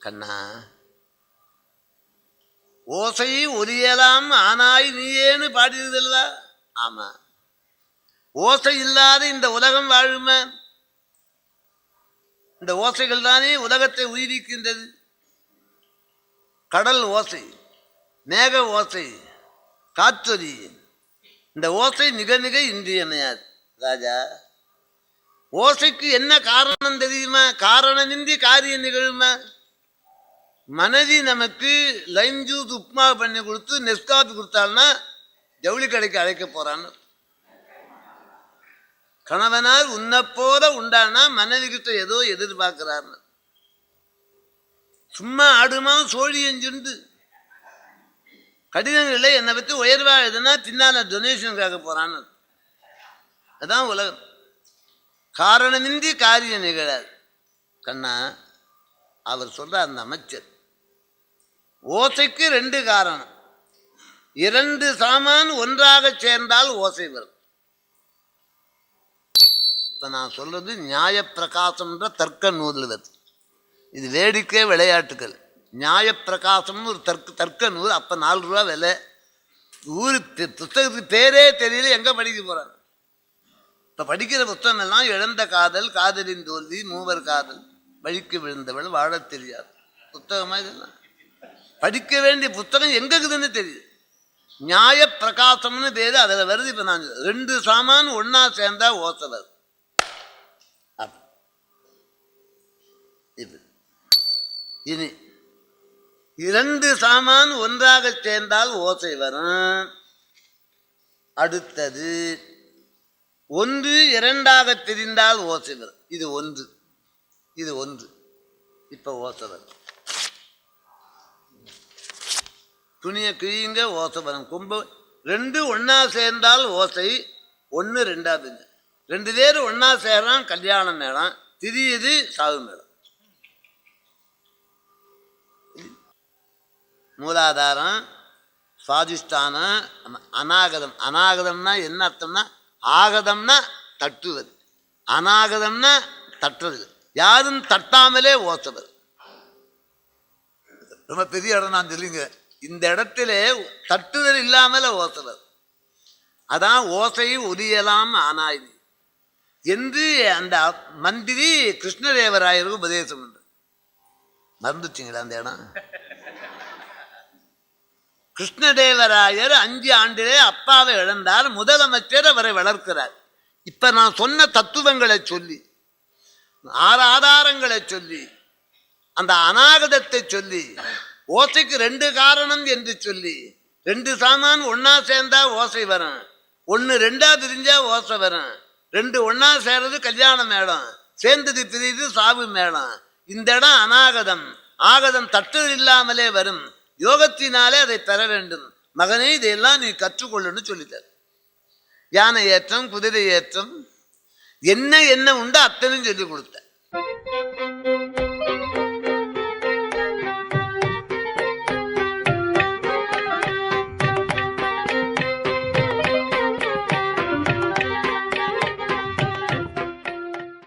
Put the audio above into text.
கண்ணா. ஓசை ஒலியலாம் ஆனாய் நீயேன்னு பாடியதில்ல ஆமா. ஓசை இல்லாத இந்த உலகம் வாழும? இந்த ஓசைகள் தானே உலகத்தை உயிரிக்கின்றது கடல் ஓசை மேக ஓசை காற்றொலி. இந்த ஓசை மிக மிக இன்றியமையாது. ராஜா ஓசைக்கு என்ன காரணம் தெரியுமா? காரணமின்றி காரியம் நிகழுமா? மனைவி நமக்கு லைம் ஜூஸ் உப்மா பண்ணி கொடுத்து நெஸ்காஃபி கொடுத்தாள்னா ஜவுளி கடைக்கு அழைக்க போறான்னு. கணவனால் உன்னை போல உண்டானா மனைவி கிட்ட ஏதோ எதிர்பார்க்கிறார்னு. சும்மா ஆடுமா சோழி எஞ்சுண்டு. கடிதங்களில் என்னை பற்றி உயர்வா எதுனா பின்னால டொனேஷன் கேட்க போறான்னு. அதான் உலகம். காரணமின்றி காரியம் நிகழாது. கண்ணா அவர் சொல்ற அந்த அமைச்சர் ஓசைக்கு ரெண்டு காரணம். இரண்டு சாமான் ஒன்றாக சேர்ந்தால் ஓசை வரும். இப்போ நான் சொல்றது நியாயப்பிரகாசம்ன்ற தர்க்க நூல் வருது. இது வேடிக்கை விளையாட்டுகள். நியாயப்பிரகாசம்னு ஒரு தர்க்க தர்க்க நூல் அப்போ நாலு ரூபா விலை. ஊரு புத்தகத்துக்கு பேரே தெரியல எங்கே படிக்க போகிறாங்க இப்போ படிக்கிற புத்தகம் எல்லாம் இழந்த காதல் காதலின் தோல்வி மூவர் காதல் வழிக்கு விழுந்தவள் வாழத் தெரியாது. புத்தகமாக இதெல்லாம்? படிக்க வேண்டிய புத்தகம் எங்க இருக்குதுன்னு தெரியுது. நியாய பிரகாசம்னு பேரு அதுல வருது இப்ப நான் ரெண்டு சாமான் ஒன்னா சேர்ந்தா ஓசை வருது இனி. இரண்டு சாமான் ஒன்றாக சேர்ந்தால் ஓசை வரும். அடுத்தது. ஒன்று இரண்டாக தெரிந்தால் ஓசை வரும். இது ஒன்று. இது ஒன்று. இப்ப ஓசை வரும். துணியை கிழியுங்க ஓசை வரும். கும்பம் ரெண்டு ஒன்றா சேர்ந்தால் ஓசை ஒன்று ரெண்டாவது ரெண்டு பேரும் ஒன்றா சேர்றான் கல்யாணம் நேரம். திரியுது சாவு மேடம் மூலாதாரம் சுவாதிஷ்டானம் அநாகதம். அநாகதம்னா என்ன அர்த்தம்னா ஆகதம்னா தட்டுவது. அநாகதம்னா தட்டுறது. யாரும் தட்டாமலே ஓசவர் ரொம்ப பெரிய இடம் நான் தெரியுங்க இந்த இடத்துல தட்டுதல் இல்லாமல ஓசவர் அதான் ஓசை ஒலியலாம் ஆனாய் என்று அந்த மந்திரி கிருஷ்ணதேவராயருக்கு உபதேசம் உண்டு. மறந்துச்சிங்களா அந்த இடம்? கிருஷ்ணதேவராயர் அஞ்சு ஆண்டிலே அப்பாவை இழந்தார். முதலமைச்சர் அவரை வளர்க்கிறார். இப்ப நான் சொன்ன தத்துவங்களை சொல்லி ஆறு ஆதாரங்களை சொல்லி அந்த அநாகதத்தை சொல்லி ஓசைக்கு ரெண்டு காரணம் என்று சொல்லி ரெண்டு சாமான் ஒன்னா சேர்ந்தா ஓசை வரும். ஒன்று ரெண்டா பிரிஞ்சா ஓசை வரும். ரெண்டு ஒன்னா சேர்றது கல்யாண மேடம். சேர்ந்தது பிரியுது சாவு மேடம். இந்த இடம் அநாகதம். ஆகதம் தட்டுதல் இல்லாமலே வரும். யோகத்தினாலே அதை பெற வேண்டும். மகனே இதையெல்லாம் நீ கற்றுக்கொள்ளுன்னு சொல்லிட்டார். யானை ஏற்றம் குதிரை ஏற்றம் என்ன என்ன உண்டோ அத்தனையும் சொல்லி கொடுத்த